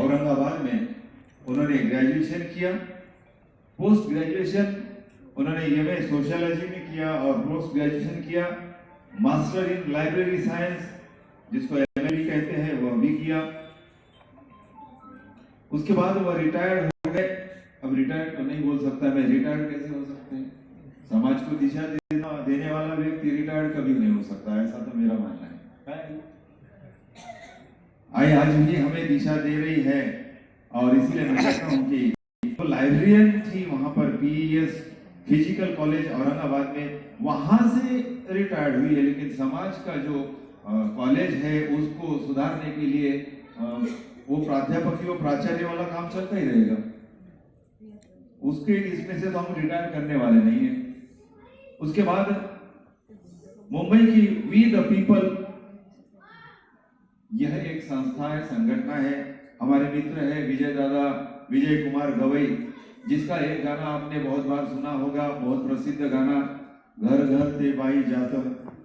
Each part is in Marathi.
औरंगाबाद में उन्होंने ग्रेजुएशन किया पोस्ट ग्रेजुएशन उन्होंने एम सोशियोलॉजी में किया और पोस्ट ग्रेजुएशन किया मास्टर इन लाइब्रेरी साइंस जिसको एम कहते हैं, वह भी किया। उसके बाद वह रिटायर्ड हो गए। अब रिटायर्ड तो नहीं बोल सकता मैं रिटायर्ड कैसे हो सकते हैं? समाज को दिशा देना, देने वाला व्यक्ति रिटायर्ड कभी नहीं हो सकता, ऐसा तो मेरा मानना है। आई आज भी हमें दिशा दे रही है। और इसीलिए मैं कहता हूँ कि तो लाइब्रेरियन थी वहाँ पर पीईएस फ़िज़िकल कॉलेज औरंगाबाद में, वहाँ से रिटायर्ड हुई है। लेकिन समाज का जो कॉलेज है, उसको सुधारने के लिए वो प्राध्यापक वो प्राचार्य वाला काम चलता ही रहेगा। उसके इसमें से तो हम रिटायर करने वाले नहीं है। उसके बाद मुंबई की वी द पीपल यह एक संस्था है, संगठन है, हमारे मित्र है विजय दादा, विजय कुमार गवई, जिसका एक गाना आपने बहुत बार सुना होगा, बहुत प्रसिद्ध गाना, घर घर ते बाई जात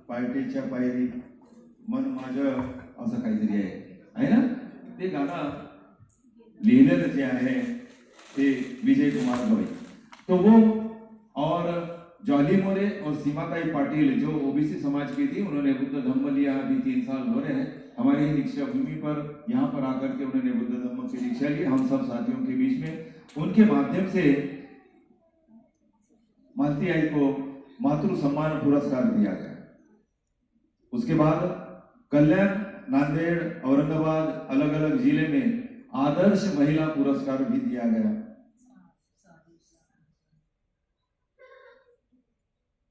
पायटेच्या पायरी मन माझं, असं काहीतरी आहे. ना? ते गाणं लिहिलेलं जे आहे, ते विजय कुमार गवई. तो वो और जॉली मोरे और सीमाताई पाटिल, जो ओबीसी समाज की थी, उन्होंने बुद्ध धम्म लिया, अभी तीन साल हो रहे हैं। हमारे दीक्षा भूमि पर यहाँ पर आकर के उन्होंने बुद्ध धम्म की दीक्षा ली। हम सब साथियों के बीच में उनके माध्यम से मालती आई को मातृ सम्मान पुरस्कार दिया गया। उसके बाद कल्याण, नांदेड़, औरंगाबाद अलग अलग ज़िले में आदर्श महिला पुरस्कार भी दिया गया।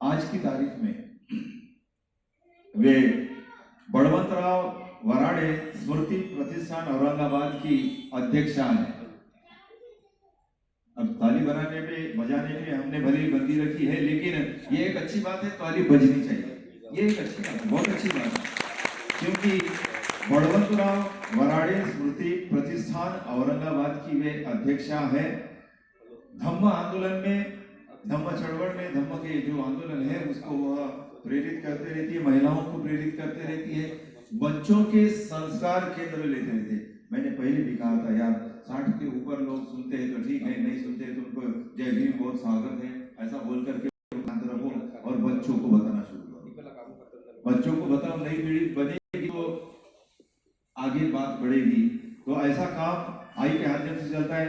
आज की तारीख में वे बड़वंतराव वराडे स्मृति प्रतिष्ठान औरंगाबाद की अध्यक्षा है। अब ताली बनाने पे बजाने पे हमने भली बंदी रखी है, लेकिन ये एक अच्छी बात है, ताली बजनी चाहिए। ये एक अच्छी बात है, बहुत अच्छी बात है। क्योंकि बड़वंतराव वराडे स्मृति प्रतिष्ठान औरंगाबाद की वे अध्यक्षा है। धम्म आंदोलन में, धम्म चढ़वड़ में, धम्म के जो आंदोलन है, उसको वह प्रेरित करते रहती है, महिलाओं को प्रेरित करते रहती है। बच्चों के संस्कार केंद्र लेते थे। मैंने पहले भी कहा था, यार, साठ के ऊपर लोग सुनते हैं तो ठीक है, नहीं सुनते हैं तो उनको जय भीम, बहुत स्वागत है। ऐसा बोल करके और बच्चों को बताना शुरू करो। बच्चों को बताओ, नई पीढ़ी बनेगी तो आगे बात बढ़ेगी। तो ऐसा काम आई के माध्यम से चलता है।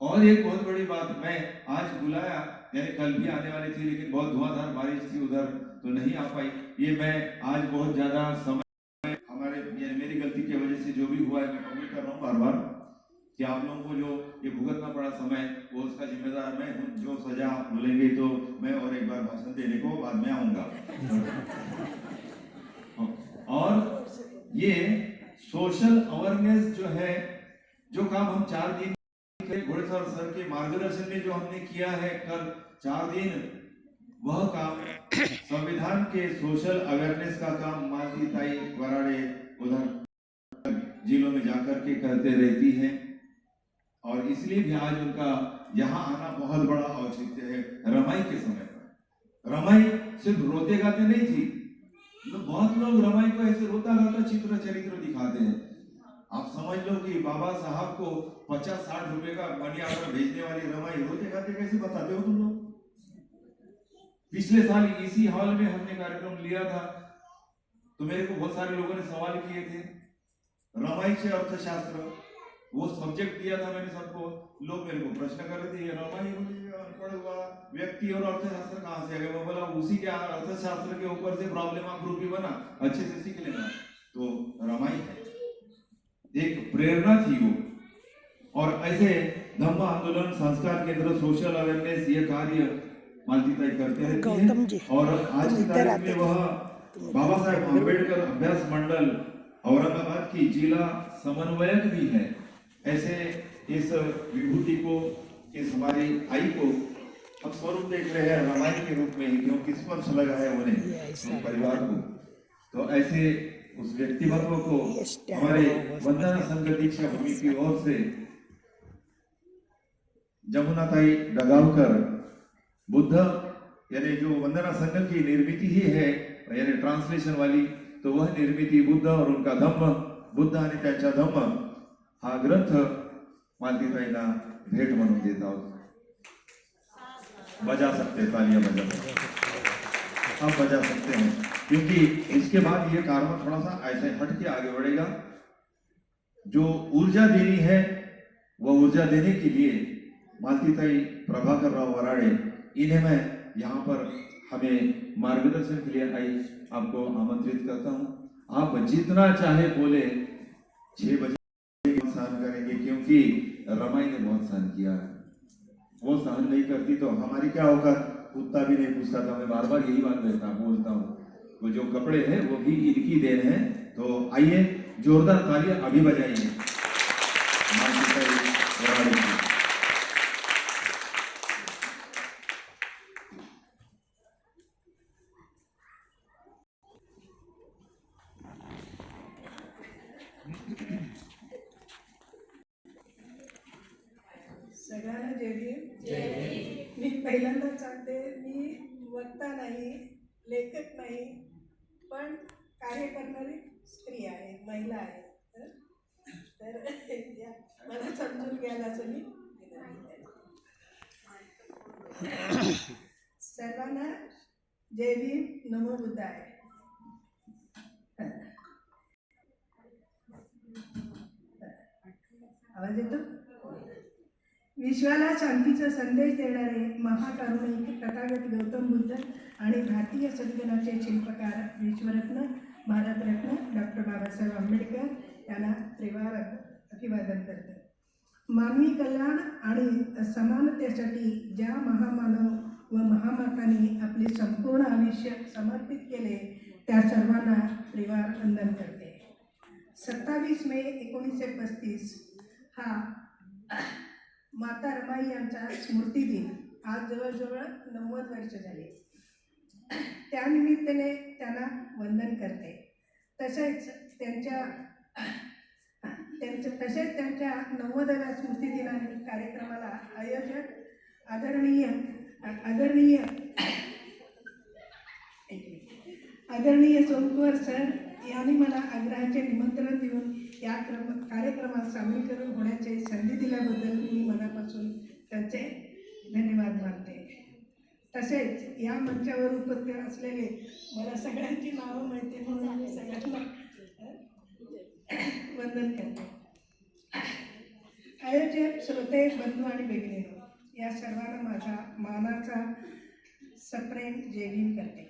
और एक बहुत बड़ी बात, मैं आज बुलाया, यानी कल भी आने वाली थी, लेकिन बहुत धुआंधार बारिश थी उधर तो नहीं आ पाई। ये मैं आज बहुत ज़्यादा समय हमारे ये मेरी गलती की वजह से जो भी हुआ है मैं कबूल कर रहा हूँ बार बार कि आप लोगों को जो ये भुगतना पड़ा समय, वो उसका जिम्मेदार मैं हूँ। जो सजा आप मिलेंगे तो मैं और एक बार भाषण देने को बाद में आऊँगा। और ये सोशल अवेयरनेस जो है, जो काम हम चार दिन घोड़ेसर सर के मार्गदर्शन में जो हमने किया है कल, चार दिन, वह काम संविधान के सोशल अवेयरनेस का काम मालती ताई वराड़े उधर, जिलों में जाकर के करते रहती हैं। और इसलिए भी आज उनका यहाँ आना बहुत बड़ा औचित्य है रमाई के समय पर। रमाई सिर्फ़ रोते गाते नहीं थी तो बहुत लोग रमाई को ऐसे रोता गाता चित्र चरित्र दिखाते हैं। आप समझ लो कि बाबा साहब को पचास साठ रुपए का मनी ऑर्डर भेजने वाली रमाई रोते गाते कैसे बताते हो तुम लोग? पिछले साल इसी हॉल में हमने कार्यक्रम लिया था तो मेरे को बहुत सारे लोगों ने सवाल किए थे। रमाई से अर्थशास्त्र वो सब्जेक्ट दिया था मैंने सबको। लोग मेरे को प्रश्न कर रहे थे ये अनपढ़ हुआ व्यक्ति और अर्थशास्त्र कहाँ से आ गया मैं बोला उसी के अर्थशास्त्र के ऊपर से प्रॉब्लम आप ग्रुप ही बना अच्छे से सीख लेना। तो रमाई है एक प्रेरणा थी वो। और ऐसे धम्म आंदोलन संस्कार केंद्र सोशल अवेयरनेस ये कार्य मालतीताई करते रहती है। और आज की तारीख में वह बाबा साहेब अंबेडकर अभ्यास मंडल औरंगाबाद की जिला समन्वयक भी है। ऐसे इस विभूति को इस हमारी आई को हम स्वरूप देख रहे हैं रामायण के रूप में ही क्योंकि स्पर्श लगा है उन्हें परिवार को। तो ऐसे उस व्यक्तिमत्व को हमारे वंदना संघ दीक्षा भूमि की ओर से जमुनाताई डगावकर बुद्ध यानी जो वंदना संघ की निर्मित ही है यानी ट्रांसलेशन वाली तो वह निर्मिती बुद्ध और उनका धम्म बुद्ध आणि धम्म हा ग्रंथ मालतीताईंना भेट म्हणून देत आहोत. बजा सकते, तालियाँ बजा सकते. हैं। आप बजा सकते हैं. क्योंकि इसके बाद ये कारवा थोड़ा सा ऐसे हट के आगे बढ़ेगा। जो ऊर्जा देनी है, वह ऊर्जा देने के लिए मालतीताई प्रभाकर राव वराड़े, इन्हें मैं यहाँ पर हमें मार्गदर्शन के लिए आई, आपको आमंत्रित करता हूँ। आप जितना चाहे बोले, छह बजे सहन करेंगे, क्योंकि रमाई ने बहुत सहन किया वो सहन नहीं करती तो हमारी क्या होगा? कुत्ता भी नहीं पूछता था मैं बार बार यही बात कहता बोलता हूँ। वो जो कपड़े हैं, वो भी इनकी देन है। तो आइए, जोरदार तालियाँ अभी बजाइए। भीम आवाज येतो? विश्वाला शांतीचा संदेश देणारे महाकारुणिक तथागत गौतम बुद्ध आणि भारतीय संघनाचे शिल्पकार विश्वरत्न भारतरत्न डॉक्टर बाबासाहेब आंबेडकर यांना त्रिवार अभिवादन करतात मानवी कल्याण आणि समानतेसाठी ज्या महामानव व महामातांनी आपले संपूर्ण आयुष्य समर्पित केले त्या सर्वांना त्रिवार वंदन करते. सत्तावीस मे एकोणीसशे पस्तीस हा माता रमाई यांचा स्मृती दिन आज जवळजवळ नव्वद वर्ष झाली. त्यानिमित्ताने त्यांना वंदन करते. तसेच त्यांच्या त्यांच्या तसेच त्यांच्या नव्वदाव्या स्मृती दिनानिमित्त कार्यक्रमाला आयोजक आदरणीय आदरणीय आदरणीय सोमकुवर सर यांनी मला आग्रहाचे निमंत्रण देऊन या क्रम कार्यक्रमात सामील करून होण्याची संधी दिल्याबद्दल मी मनापासून त्यांचे धन्यवाद मानते. तसेच या मंचावर उपस्थित असलेले मला सगळ्यांची नावं माहिती म्हणून आम्ही सगळ्यांना वंदन करते. आयोजक श्रोते बंधू आणि बेगणेनो या सर्वांना माझा मानाचा सप्रेम जयभीम करते.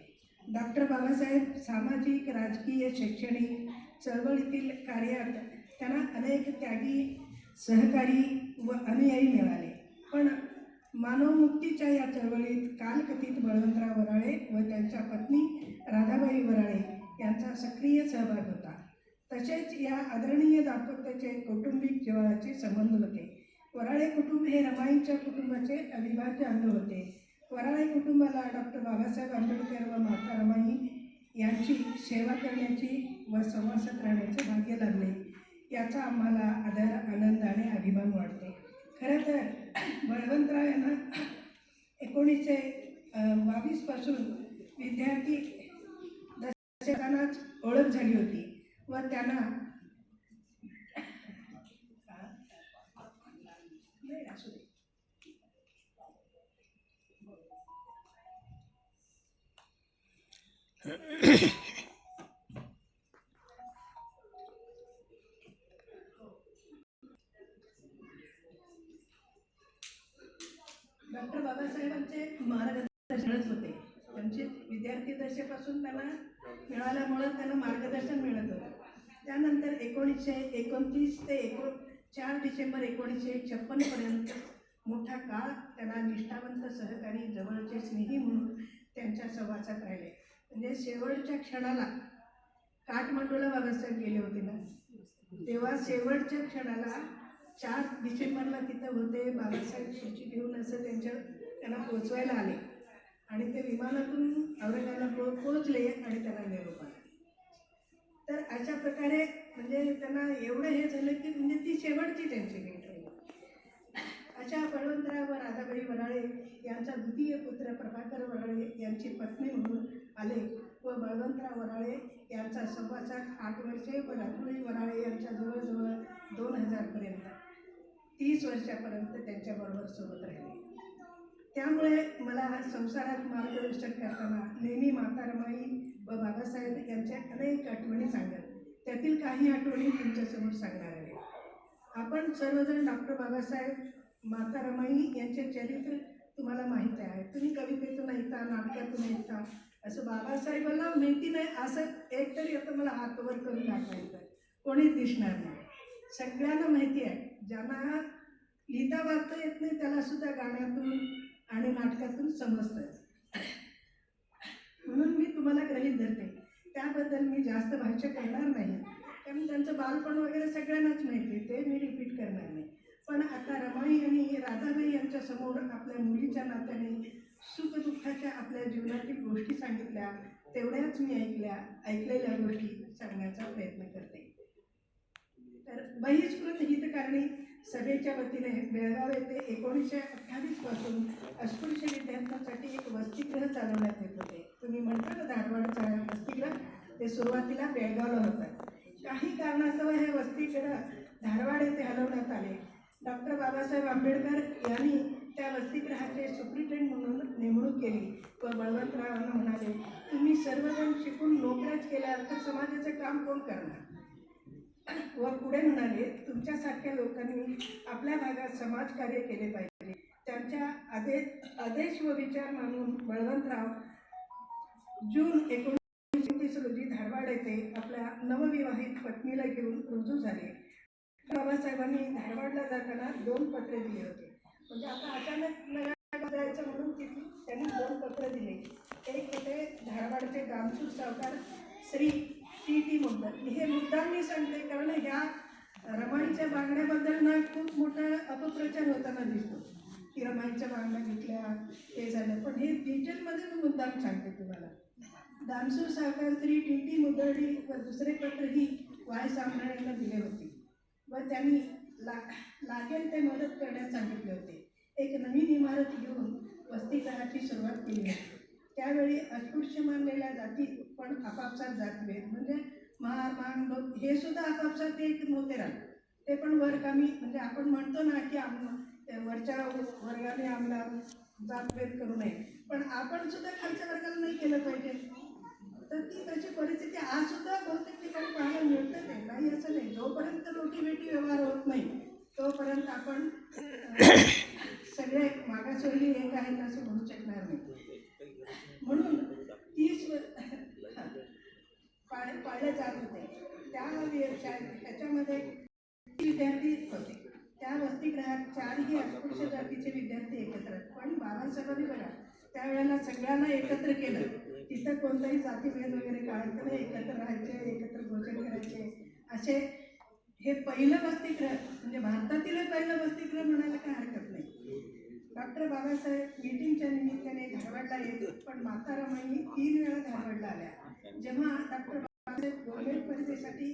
डॉक्टर बाबासाहेब सामाजिक राजकीय शैक्षणिक चळवळीतील कार्यात त्यांना अनेक त्यागी सहकारी व अनुयायी मिळाले. पण मानवमुक्तीच्या या चळवळीत कालकथित बळवंतराव वराळे व त्यांच्या पत्नी राधाबाई वराळे यांचा सक्रिय सहभाग होता. तसेच या आदरणीय दाम्पत्याचे कौटुंबिक जीवनाचे संबंध होते. वराळे कुटुंब हे रमाईंच्या कुटुंबाचे अविभाज्य अंग होते. वराळे कुटुंबाला डॉक्टर बाबासाहेब आंबेडकर व माता रमाई यांची सेवा करण्याची व संवासात राहण्याचे भाग्य लाभले. याचा आम्हाला आदर आनंद आणि अभिमान वाटते. खरं तर बळवंतराव यांना एकोणीसशे बावीसपासून विद्यार्थी दशकांनाच ओळख झाली होती व त्यांना डॉक्टर बाबासाहेबांचे मार्गदर्शनच होते त्यांचे विद्यार्थी दशेपासून त्यांना मिळाल्यामुळं त्यांना मार्गदर्शन मिळत होतं. त्यानंतर एकोणीसशे एकोणतीस ते एको चार डिसेंबर एकोणीसशे छप्पनपर्यंत मोठा काळ त्यांना निष्ठावंत सहकारी जवळचे स्नेही म्हणून त्यांच्या सहवासात राहिले. म्हणजे शेवटच्या क्षणाला काठमांडूला बाबासाहेब गेले होते ना? तेव्हा शेवटच्या क्षणाला चार डिसेंबरला तिथं होते बाबासाहेब खुर्ची घेऊन असं त्यांच्या त्यांना पोचवायला आले. आणि ते विमानातून औरंगाला पो पोचले आणि त्यांना निरोप आला तर अशा प्रकारे म्हणजे त्यांना एवढं हे झालं की म्हणजे ती शेवटची त्यांची भेट होईल अशा बळवंतराव व राधाबाई वराळे यांचा द्वितीय पुत्र प्रभाकर वराळे यांची पत्नी म्हणून आले व बळवंतराव वराळे यांचा सहवासात आठ वर्षे व रात्री वराळे यांच्या जवळजवळ दोन हजारपर्यंत तीस वर्षापर्यंत त्यांच्याबरोबर सोबत राहिले. त्यामुळे मला संसारात मार्गदर्शन करताना नेहमी मातारमाई व बाबासाहेब यांच्या अनेक आठवणी सांगत त्यातील काही आठवणी तुमच्यासमोर सांगणार आहे. आपण सर्वजण डॉक्टर बाबासाहेब मातारामाई यांचे चरित्र तुम्हाला माहीत आहे. तुम्ही कवितेतून ऐकता नाटकातून ऐकता असं बाबासाहेबांना माहिती नाही असं एक तरी आता मला हातवर करून दाखवायचं कोणीच दिसणार नाही. सगळ्यांना माहिती आहे ज्यांना लिहिता वाचता येत नाही त्याला सुद्धा गाण्यातून आणि नाटकातून समजतं म्हणून मी तुम्हाला गृहीत धरते त्याबद्दल मी जास्त भाष्य करणार नाही. कारण त्यांचं बालपण वगैरे सगळ्यांनाच माहिती आहे ते मी रिपीट करणार नाही. पण आता रमाई आणि राधाबाई यांच्यासमोर आपल्या मुलीच्या नात्याने सुखदुःखाच्या आपल्या जीवनातील गोष्टी सांगितल्या तेवढ्याच मी ऐकल्या ऐकलेल्या गोष्टी सांगण्याचा प्रयत्न करते. तर बहिष्कृत हितकारणी सभेच्या वतीने बेळगाव येथे एकोणीसशे अठ्ठावीसपासून अस्पृश्य विद्यार्थ्यांसाठी एक वसतिगृह चालवण्यात येत होते. तुम्ही म्हणता ना धारवाडचा वसतिगृह? ते सुरुवातीला बेळगावला होतं. काही कारणास्तव हे वसतिगृह धारवाड येथे हलवण्यात आले. डॉक्टर बाबासाहेब आंबेडकर यांनी त्या वसतिगृहाचे सुप्रिटेंड म्हणून नेमणूक केली. व बळवंतरावांना म्हणाले तुम्ही सर्वजण शिकून नोकऱ्याच केल्या तर समाजाचं काम कोण करणार? व पुढे म्हणाले तुमच्यासारख्या लोकांनी आपल्या भागात समाजकार्य केले पाहिजे. त्यांच्या आदेश आदेश व विचार मानून बळवंतराव जून एकोणीसशे रोजी धारवाड येथे आपल्या नवविवाहित पत्नीला घेऊन रुजू झाले. बाबासाहेबांनी धारवाडला जाताना दोन पत्रे दिले होते. म्हणजे आता अचानक नगर जायचं म्हणून तिथे त्यांनी दोन पत्र दिले. एक होते धारवाडचे दामसूर सावकार श्री टी टी मुद्दल हे मुद्दाम मी सांगते कारण ह्या रमाईच्या बांगड्याबद्दल ना खूप मोठा अपप्रचार होताना दिसतो की रमाईच्या बांगड्या घेतल्या हे झालं. पण हे डिटेलमध्ये मी मुद्दाम सांगते तुम्हाला. दामसूर सावकार श्री टी टी मुदर्डी व दुसरे पत्र ही वाय सामना दिले होते. व त्यांनी ला लागेल ते मदत करण्यास सांगितले होते. एक नवीन इमारत घेऊन वसतिगृहाची सुरुवात केली होती. त्यावेळी अस्पृश्य मानलेल्या जाती पण आपापसात जातभेद म्हणजे महार मान लोक हे सुद्धा आपापसात एक नव्हते राहत ते पण वर्गामी म्हणजे आपण म्हणतो ना की आम वरच्या वर्गाने आम्हाला जातभेद करू नये. पण आपण सुद्धा खालच्या वर्गाला नाही केलं पाहिजे. तर ती त्याची परिस्थिती आज सुद्धा बहुतेक ठिकाणी पाहायला मिळतं नाही. नाही असं नाही. जोपर्यंत रोटीवेटी व्यवहार होत नाही तोपर्यंत आपण सगळे मागासवर्गीय एक आहेत असं म्हणू शकणार नाही. म्हणून तीस पाळ पाळले जात होते. त्या त्याच्यामध्ये विद्यार्थी होते. त्या वसतिगृहात चारही अस्पृश्य जातीचे विद्यार्थी एकत्र पण बाबासाहेबांनी बघा त्यावेळेला सगळ्यांना एकत्र केलं. तिथं कोणताही जातीभेद वगैरे काढायचं नाही एकत्र राहायचे एकत्र भोजन करायचे. असे हे पहिलं वसतिगृह म्हणजे भारतातील पहिलं वसतिगृह म्हणायला काही हरकत नाही. डॉक्टर बाबासाहेब मीटिंगच्या निमित्ताने धारवाडला येत पण माता रमाई तीन वेळा धारवाडला आल्या. जेव्हा डॉक्टर बाबासाहेब गोल्डन परीक्षेसाठी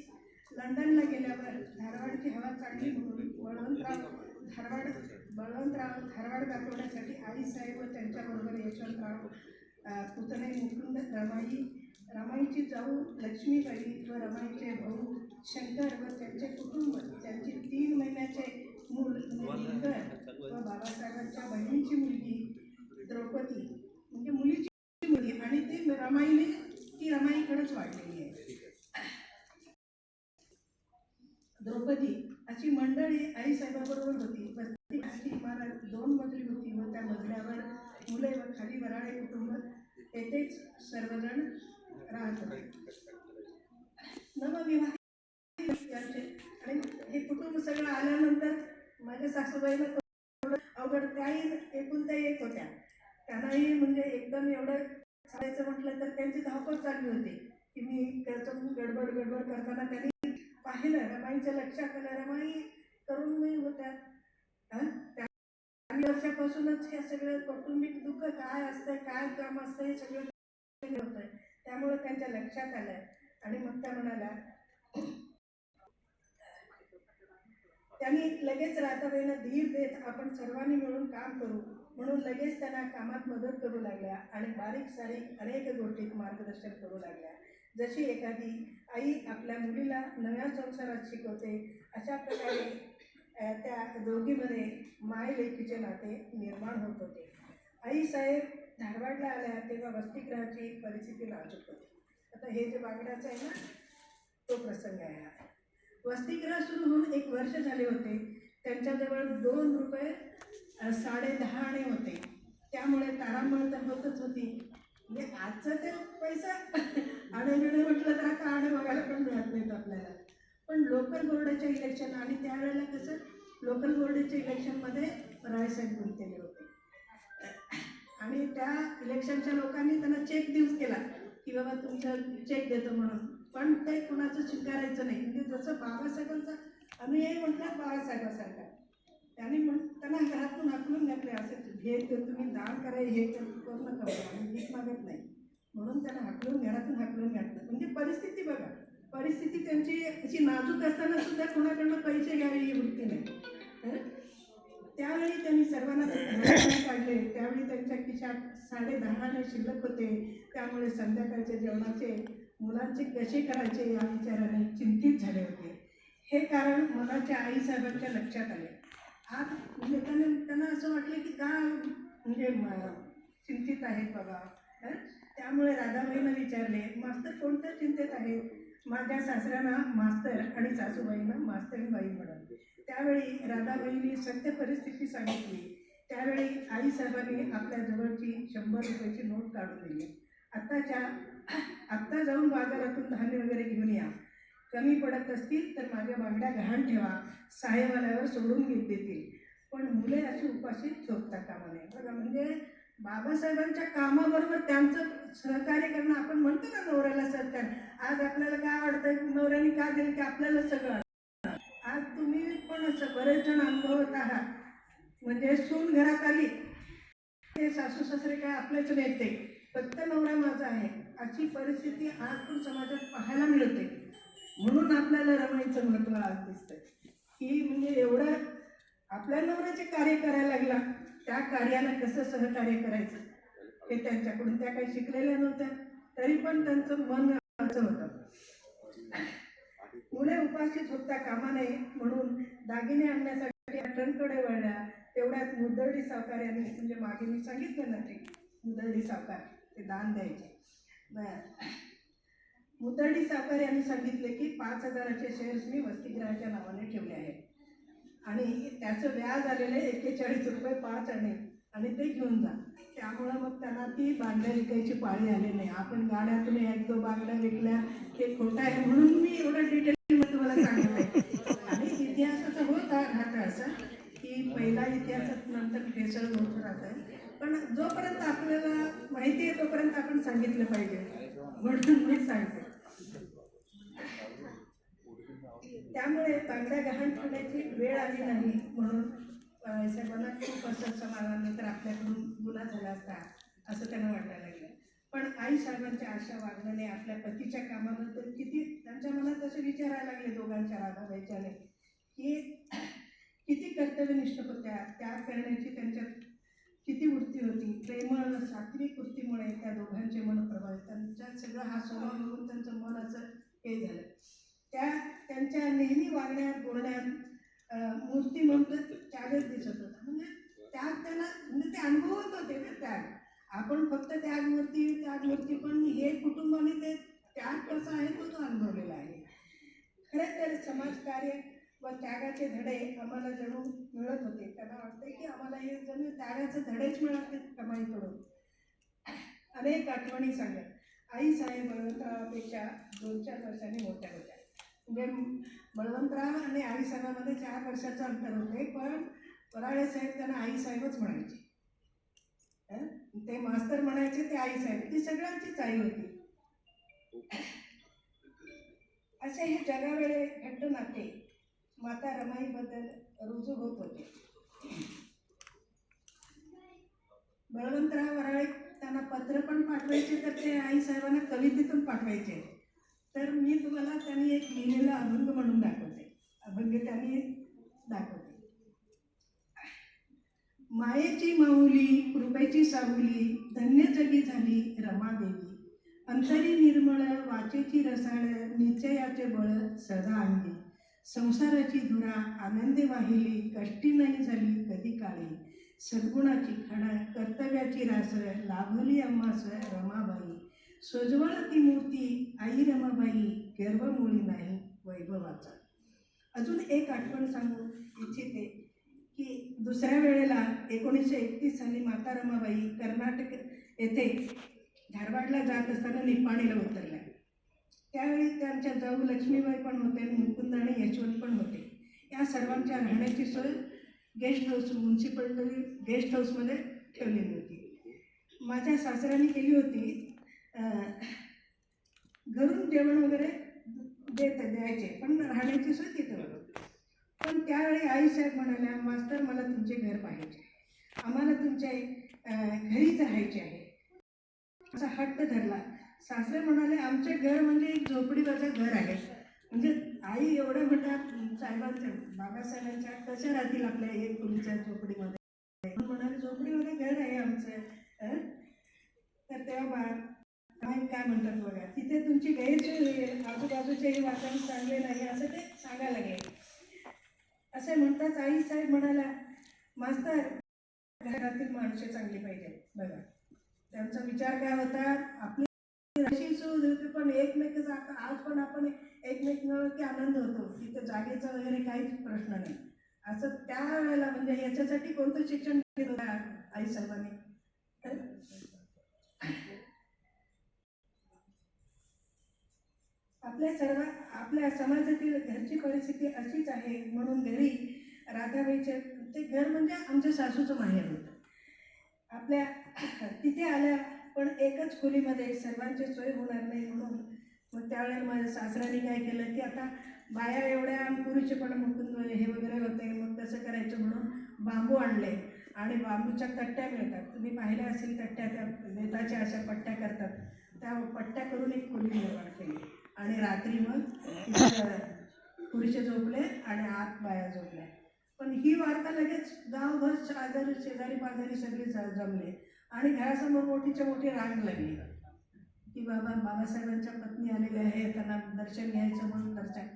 लंडनला गेल्यावर धारवाडची हवा चांगली म्हणून बळवंतराव धारवाड बळवंतराव धारवाड दाखवण्यासाठी आईसाहेब व त्यांच्याबरोबर यशवंतराव पुतळे मुकुंद रमाई रमाईची जाऊ लक्ष्मीबाई व रमाईचे भाऊ शंकर व त्यांचे कुटुंब त्यांचे तीन महिन्याचे मूल म्हणजे व बाबासाहेबांच्या बहिणीची मुलगी द्रौपदी. म्हणजे मुलीची मुलगी आणि ती रमाईने ती रमाईकडेच वाढलेली आहे. द्रौपदी अशी मंडळी आईसाहेबाबरोबर होती. पण होती अशी इमारत दोन मजली होती व त्या मजल्यावर मुले व खाली वराळे कुटुंब येथेच सर्वजण राहत होते नवविवाहित आणि हे कुटुंब सगळं आल्यानंतर माझ्या सासूबाईला अवघड त्याही त्या एक होत्या. त्यांनाही म्हणजे एकदम एवढं चालायचं म्हटलं तर त्यांची धावपळ चालली होती. की मी त्याचं गडबड गडबड करताना त्यांनी पाहिलं रमाईच्या लक्षात आलं रमाई करून मी होत्या. त्या काही वर्षापासूनच हे सगळं कौटुंबिक दुःख काय असतं काय काम असतं हे सगळं होतं त्यामुळे त्यांच्या लक्षात आलं आणि मग त्या म्हणाला त्यांनी लगेच राधाबाईंना धीर देत आपण सर्वांनी मिळून काम करू. म्हणून लगेच त्यांना कामात मदत करू लागल्या आणि बारीक सारीक अनेक गोष्टीत मार्गदर्शन करू लागल्या. जशी एखादी आई आपल्या मुलीला नव्या संसारात शिकवते अशा प्रकारे त्या दोघीमध्ये माय लेकीचे नाते निर्माण होत होते. आई साहेब धारवाडला आल्या तेव्हा वसतिगृहाची परिस्थिती नाजूक होती. आता हे जे बागड्याचं आहे ना तो प्रसंग आहे हा. वसतिगृह सुरू होऊन एक वर्ष झाले होते. त्यांच्याजवळ दोन रुपये साडे दहा आणे होते. त्यामुळे तारांबळ तर होतच होती. म्हणजे आजचा ते पैसा आणे बिणे म्हटलं तर आता आणे बघायला पण मिळत नाहीत आपल्याला. पण लोकल बोर्डाच्या इलेक्शन आणि त्यावेळेला कसं लोकल बोर्डाच्या इलेक्शनमध्ये रायसाहेब गुंतलेले होते. आणि त्या इलेक्शनच्या लोकांनी त्यांना चेक देऊन केला की बाबा तुमचा चेक देतो म्हणून. पण ते कुणाचं स्वीकारायचं नाही. म्हणजे जसं बाबासाहेबांचा अनुयायी म्हटलं बाबासाहेबासारखा त्यांनी म्हण त्यांना घरातून हाकलून घातले असे हे ते तुम्ही दान करा हे तर करू नका आम्ही भीक मागत नाही. म्हणून त्यांना हाकलून घरातून हाकलून घातलं म्हणजे परिस्थिती बघा. परिस्थिती त्यांची अशी नाजूक असताना सुद्धा कोणाकडनं पैसे घ्यावे ही वृत्ती नाही. त्यावेळी त्यांनी सर्वांना काढले. त्यावेळी त्यांच्या खिशात साडे दहाने शिल्लक होते. त्यामुळे संध्याकाळच्या जेवणाचे मुलांचे कसे करायचे या विचाराने चिंतित झाले होते. हे कारण मनाच्या आईसाहेबांच्या लक्षात आले. आज म्हणजे त्यांना त्यांना असं वाटलं की का म्हणजे चिंतित आहेत बाबा. त्यामुळे राधाबाईंना विचारले मास्तर कोणत्या चिंतेत आहेत? माझ्या सासऱ्यांना मास्तर आणि सासूबाईंना मास्तरीबाई म्हणत. त्यावेळी राधाबाईंनी सत्य परिस्थिती सांगितली. त्यावेळी आईसाहेबांनी आपल्या जवळची शंभर रुपयाची नोट काढून दिली. आत्ताच्या आत्ता जाऊन बाजारातून धान्य वगैरे घेऊन या. कमी पडत असतील तर माझ्या बांगड्या घाण ठेवा. साहेबाल्यावर सोडून घेत देतील. पण मुले अशी उपाशी झोपता कामा नये बघा म्हणजे बाबासाहेबांच्या कामाबरोबर त्यांचं सहकार्य करणं आपण म्हणतो ना नवऱ्याला सहकार्य. आज आपल्याला काय आवडतंय नवऱ्याने का दिलं की आपल्याला सगळं? आज तुम्ही पण असं बरेच जण अनुभवत आहात. म्हणजे सून घरात आली ते सासू सासरे काय आपलेच नेते. फक्त नवरा माझा आहे. अशी परिस्थिती आज पण समाजात पाहायला मिळते. म्हणून आपल्याला रमणीचं महत्त्व आज दिसतंय. की म्हणजे एवढं आपल्या नवऱ्याचे कार्य करायला लागला. त्या कार्याला कसं सहकार्य करायचं? हे त्यांच्याकडून त्या काही शिकलेल्या नव्हत्या. तरी पण त्यांचं मन असं होतं. मुले उपाशी झोपता कामा नये म्हणून दागिने आणण्यासाठी अटणकडे वळल्या. तेवढ्यात मुदर्डी यांनी म्हणजे मागे मी सांगितलं ना ते मुदर्डी सावकार ते दान द्यायचे. ब- मुदर्डी सावकार यांनी सांगितले की पाच हजाराचे शेअर्स मी वसतिगृहाच्या नावाने ठेवले आहेत. आणि त्याचं व्याज आलेले एक्केचाळीस रुपये पाच आणि आणि ते घेऊन जा. त्यामुळं मग त्यांना ती बांगड्या विकायची पाळी आली नाही आपण गाड्यातून एक दोन बांगड्या विकल्या ते खोटं आहे म्हणून मी एवढं डिटेलमध्ये तुम्हाला सांगितलं आणि इतिहासाचा होत घाटा असा की पहिला इतिहासात नंतर भेसळ होत राहत. आहे पण जोपर्यंत आपल्याला माहिती आहे तोपर्यंत आपण सांगितलं पाहिजे. म्हणून मी सांगते. त्यामुळे बांगड्या गहाण ठेवण्याची वेळ आली नाही म्हणून साहेबांना खूप असं समाधान तर आपल्याकडून गुन्हा झाला असता असं त्यांना वाटायला लागलं. पण आई साहेबांच्या आशा वागण्याने आपल्या पतीच्या कामाबद्दल किती त्यांच्या मनात असे विचारायला लागले दोघांच्या राधाबाईच्याने की किती कर्तव्यनिष्ठ होत्या त्या करण्याची त्यांच्यात किती वृत्ती होती प्रेमळ सात्विक वृत्तीमुळे त्या दोघांचे मन प्रभावित त्यांच्या सगळं हा स्वभाव बघून त्यांचं मन असं हे झालं. त्या त्यांच्या नेहमी वागण्यात बोलण्यात अं, मूर्तिमंत त्यागच दिसत होता. म्हणजे त्याग त्याला म्हणजे ते अनुभवत होते ना त्याग आपण फक्त त्यागमूर्ती त्यागमूर्ती पण हे कुटुंबाने ते त्याग कसा आहे तो तो अनुभवलेला आहे. खरे तर समाजकार्य व त्यागाचे धडे आम्हाला जणू मिळत होते. त्यांना वाटते की आम्हाला हे जणू त्यागाचे धडेच मिळाले कमाईकडून. अनेक आठवणी सांगत आई साहेबपेक्षा दोन चार वर्षांनी मोठ्या होत्या. म्हणजे बळवंतराव आणि आई साहेबामध्ये चार वर्षाचं अंतर होते पण वराळे साहेब त्यांना आई साहेबच म्हणायचे. ते मास्तर म्हणायचे ते आई साहेब ती सगळ्यांचीच आई होती. असे हे जगावेळे घट्ट नाते माता रमाईबद्दल रुजू होत होते. बळवंतराव वराळे त्यांना पत्र पण पाठवायचे तर ते आई साहेबांना कवितेतून पाठवायचे. तर मी तुम्हाला त्यांनी एक लिहिलेला अभंग म्हणून दाखवते. अभंग त्यांनी दाखवते. मायेची माऊली कृपेची सावली धन्य जगी झाली रमादेवी अंतरी निर्मळ वाचेची रसाळ निश्चयाचे बळ सदा अंगी संसाराची धुरा आनंदे वाहिली कष्टी नाही झाली कधी काळी. सद्गुणाची खड कर्तव्याची रास लाभली अम्मास रमाबाई. सोजवळ ती मूर्ती आई रमाबाई गर्वमुळी नाही वैभवाचा. अजून एक आठवण सांगू इच्छिते की दुसऱ्या वेळेला एकोणीसशे एकतीस साली माता रमाबाई कर्नाटक येथे धारवाडला जात असताना निपाणीला उतरल्या. त्यावेळी त्यांच्या जाऊ लक्ष्मीबाई पण होते आणि मुकुंद आणि यशवंत पण होते. या सर्वांच्या राहण्याची सोय गेस्ट हाऊस म्युन्सिपाल्टी गेस्ट हाऊसमध्ये ठेवलेली होती. माझ्या सासऱ्याने केली होती. घरून जेवण वगैरे देत द्यायचे. पण राहण्याची सोय तिथं होती. पण त्यावेळी आईसाहेब म्हणाल्या मास्तर मला तुमचे घर पाहिजे आम्हाला तुमच्या घरीच राहायचे आहे. असा हट्ट धरला. सासरे म्हणाले आमचे घर म्हणजे एक झोपडीवरचं घर आहे. म्हणजे आई एवढं म्हणतात साहेबांच्या बाबासाहेबांच्या कशा राहतील आपल्या एक कुणीच्या झोपडीमध्ये. म्हणाले झोपडीमध्ये घर आहे आमचं तर तेव्हा बा काय काय म्हणतात बघा तिथे तुमची गैरसोय होईल आजूबाजूचेही वातावरण चांगले नाही असं ते सांगायला गेले असे म्हणताच आई साहेब म्हणाला मास्तर घरातील माणसे चांगली पाहिजे. बघा त्यांचा विचार काय होता आपली सूज होती पण एकमेक आज पण आपण एकमेक की आनंद होतो तिथे जागेचा वगैरे काहीच प्रश्न नाही. असं त्या वेळेला म्हणजे याच्यासाठी कोणतं शिक्षण घेत आई साहेबांनी तर आपल्या सर्व आपल्या समाजातील घरची परिस्थिती अशीच आहे म्हणून घरी राधाबाईचे ते घर म्हणजे आमच्या सासूचं माहेर होतं. आपल्या तिथे आल्या पण एकच खोलीमध्ये सर्वांची सोय होणार नाही म्हणून मग त्यावेळेला माझ्या सासऱ्याने काय केलं की आता बाया एवढ्या पुरुषे पण मुकुंद हे वगैरे होते मग कसं करायचं म्हणून बांबू आणले. आणि बांबूच्या कट्ट्या मिळतात. तुम्ही पाहिल्या असेल कट्ट्या त्या बेताच्या अशा पट्ट्या करतात. त्या पट्ट्या करून एक खोली निर्माण केली. आणि रात्री मग पुरुषे झोपले आणि आत बाया झोपल्या. पण ही वार्ता लगेच गावभर शेजारी शेजारी पाजारी सगळे जमले. आणि घरासमोर मोठीच्या मोठी रांग लागली. की बाबा बाबासाहेबांच्या पत्नी आलेल्या आहे त्यांना दर्शन घ्यायचं म्हणून दर्शन?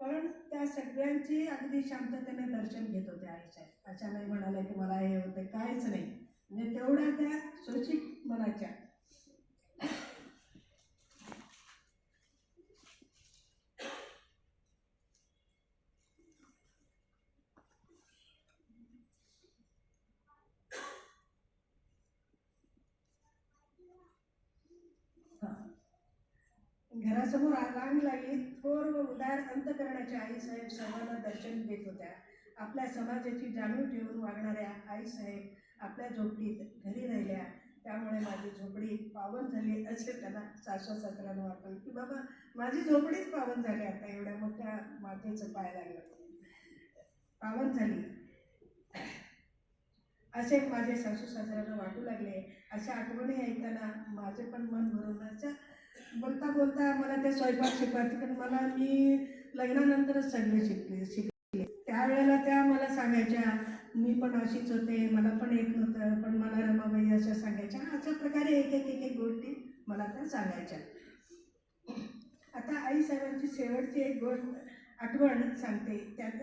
पण त्या सगळ्यांची अगदी शांततेने दर्शन घेत होते आईसाहेब अशा नाही म्हणाल्या की मला हे होतं काहीच नाही. म्हणजे तेवढ्या त्या शोषित मनाच्या. घरासमोर रांग लागली. थोर व उदार अंतकरणाच्या आईसाहेब सर्वांना दर्शन देत होत्या. आपल्या समाजाची जाणीव ठेवून वागणाऱ्या आईसाहेब आपल्या झोपडीत घरी राहिल्या. त्यामुळे माझी झोपडी पावन झाली असे त्यांना सासू सासऱ्यानं वाटलं की बाबा माझी झोपडीच पावन झाली आता एवढ्या मोठ्या मातेचं पाय लागलं. पावन झाली. असे माझे सासू सासऱ्यांना वाटू लागले. अशा आठवणी ऐकताना माझे पण मन भरून बोलता बोलता मला त्या स्वयंपाक शिकवायचे पण मला मी लग्नानंतरच सगळे शिकले शिकले. त्यावेळेला त्या मला सांगायच्या मी पण अशीच होते मला पण येत नव्हतं पण मला रमाबाई अशा सांगायच्या. अशा प्रकारे एक एक एक एक गोष्टी मला त्या सांगायच्या. आता आई साहेबांची शेवटची एक गोष्ट आठवण सांगते. त्यात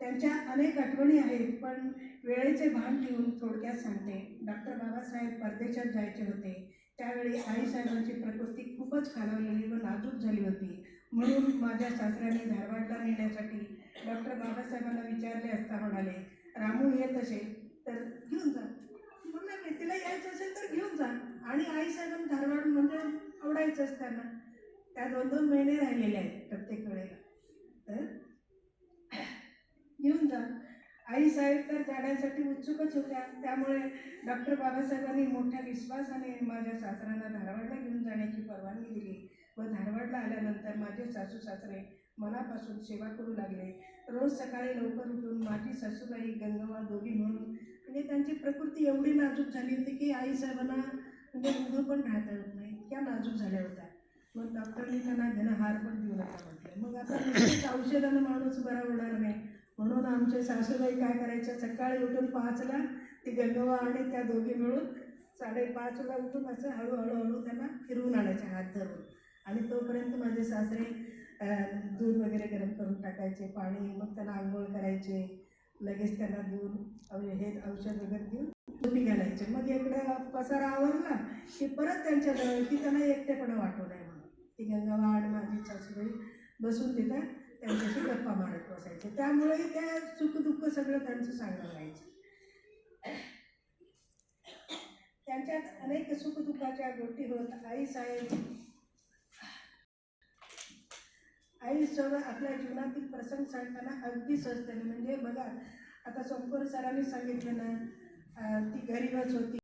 त्यांच्या अनेक आठवणी आहेत पण वेळेचे भान ठेवून थोडक्यात सांगते. डॉक्टर बाबासाहेब परदेशात जायचे होते. त्यावेळी आईसाहेबांची प्रकृती खूपच खालावलेली व नाजूक झाली होती. म्हणून माझ्या सासऱ्याने धारवाडला नेण्यासाठी डॉक्टर बाबासाहेबांना विचारले असता म्हणाले रामू येत असेल तर घेऊन जा. म्हणाले तिला यायचं असेल तर घेऊन जा. आणि आईसाहेबांना धारवाड म्हणजे आवडायचं असताना. त्या दोन दोन महिने राहिलेले आहेत प्रत्येक वेळेला. तर घेऊन जा. आईसाहेब तर जाण्यासाठी उत्सुकच होत्या. त्यामुळे डॉक्टर बाबासाहेबांनी मोठ्या विश्वासाने माझ्या सासऱ्यांना धारवाडला घेऊन जाण्याची परवानगी दिली. व धारवाडला आल्यानंतर माझे सासू सासरे मनापासून सेवा करू लागले. रोज सकाळी लवकर उठून माझी सासूबाई गंगवा दोघी म्हणून म्हणजे त्यांची प्रकृती एवढी नाजूक झाली होती की आईसाहेबांना म्हणजे उभं पण राहता येत नाही. इतक्या नाजूक झाल्या होत्या. मग डॉक्टरनी त्यांना घनहार पण देऊ नका म्हटलं. मग आता औषधानं माणूस बरा होणार नाही. म्हणून आमचे सासूबाई काय करायच्या सकाळी उठून पाचला ती गंगवा आणि त्या दोघी मिळून साडेपाचला उठून असं हळूहळू हळू त्यांना फिरवून आणायचे हात धरून. आणि तोपर्यंत माझे सासरे दूध वगैरे गरम करून टाकायचे पाणी मग त्यांना आंघोळ करायचे लगेच त्यांना दूध हे औषध वगैरे देऊन झोपी घालायचे. मग इकडं पसारा आवरला की परत त्यांच्या जवळ की त्यांना एकटेपणा वाटू नये म्हणून. ती गंगावाड माझी सासूबाई बसून तिथं त्यांच्याशी गप्पा मारत बसायचे. त्यामुळेही त्या सुखदुःख सगळं त्यांचं सांगणं राहायचं. त्यांच्यात अनेक सुखदुःखाच्या गोष्टी होत. आई साहेब आई सर आपल्या जीवनातील प्रसंग सांगताना अगदी सहजतेने म्हणजे बघा आता सोमकर सरांनी सांगितलं ना ती गरीबच होती.